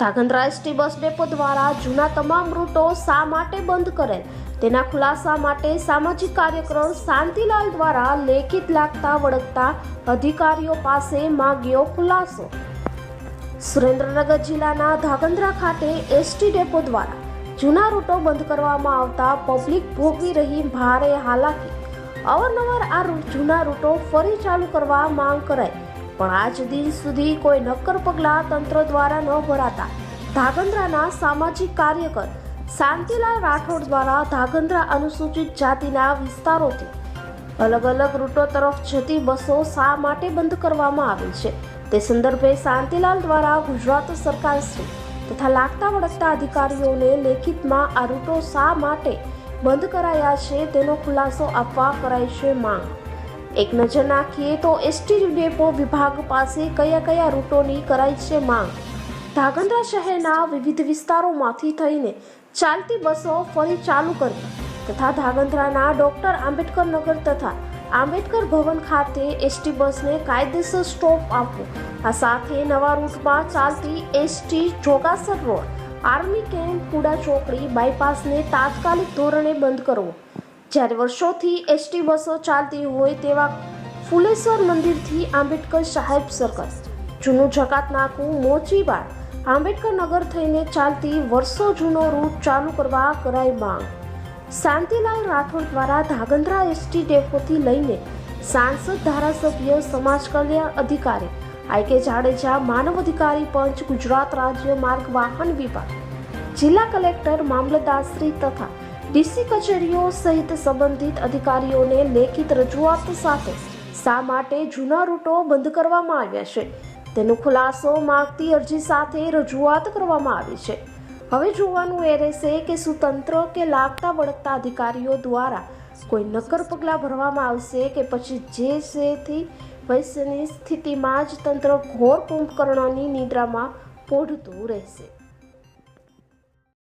Dhrangadhra ST bus depot દ્વારા જૂના તમામ રૂટો શા માટે બંધ કરેલ? તેના ખુલાસા માટે સામાજિક કાર્યક્રમ શાંતિલાલ દ્વારા લેખિત લાગતા વળગતા અધિકારીઓ પાસે માંગ્યો ખુલાસો. સુરેન્દ્રનગર જિલ્લાના ધાગંદ્રા ખાતે એસટી ડેપો દ્વારા જૂના રૂટો બંધ કરવામાં આવતા પબ્લિક ભોગવી રહી ભારે હાલાકી. અવારનવાર આ જૂના રૂટો ફરી ચાલુ કરવા માંગ કરાઈ. પણ આજ દિન સુધી કોઈ નક્કર પગલાં તંત્ર દ્વારા ન ભરાતા ધાગંદ્રાના સામાજિક કાર્યકર શાંતિલાલ રાઠોડ દ્વારા ધાગંદ્રા અનુસૂચિત જાતિના વિસ્તારોથી અલગ અલગ રૂટો તરફ જતી બસો શા માટે બંધ કરવામાં આવી છે? તે સંદર્ભે શાંતિલાલ દ્વારા ગુજરાત સરકાર શ્રી તથા લાગતા વળગતા અધિકારીઓને લેખિતમાં આ રૂટો શા માટે બંધ કરાયા છે તેનો ખુલાસો આપવા કરાઈ છે માંગ. એક નજર નાખીએ તો એસટી ડેપો વિભાગ પાસે કયા કયા રૂટોની કરાઈ છે માંગ? ધાગંદ્રા શહેરના વિવિધ વિસ્તારોમાંથી થઈને ચાલતી બસો ફરી ચાલુ કરવી તથા ધાગંદ્રાના ડોક્ટર આંબેડકર નગર તથા આંબેડકર ભવન ખાતે એસટી બસને કાયદેસર સ્ટોપ આપવો. આ સાથે નવા રૂટમાં ચાલતી ST Jogasar road, army camp, Kuda ચોકડી, બાયપાસને તાત્કાલિક ધોરણે બંધ કરવો. જ્યારે વર્ષોથી એસટી બસો ચાલતી હોય તેવા ફુલેશ્વર મંદિરથી આંબેડકર સાહેબ સર્કસ જૂનું જકાત નાકું મોચીબાડ આંબેડકર નગર થઈને ચાલતી વર્ષો જૂનો રૂટ ચાલુ કરવા કરાઈ માંગ. શાંતિલાલ રાઠોડ દ્વારા ધાગંદ્રા એસટી ડેપોથી લઈને સાંસદ ધારાસભ્ય, સમાજ કલ્યાણ અધિકારી, આઈ કે જાડેજા, માનવ અધિકારી પંચ, ગુજરાત રાજ્ય માર્ગ વાહન વિભાગ, જિલ્લા કલેક્ટર મામલતદારશ્રી તથા ડીસી કચેરીઓ સહિત સંબંધિત અધિકારીઓને લેખિત રજૂઆત સાથે શા માટે જૂના રૂટો બંધ કરવામાં આવ્યા છે? તેનો ખુલાસો માગતી અરજી સાથે રજૂઆત કરવામાં આવી છે. હવે જોવાનું એ રહેશે કે શું તંત્ર કે લાગતા વળગતા અધિકારીઓ દ્વારા કોઈ નક્કર પગલાં ભરવામાં આવશે કે પછી જે છેથી વૈશ્યની સ્થિતિમાં જ તંત્ર ઘોર કુંભકર્ણની નિદ્રામાં પોઢતું રહેશે.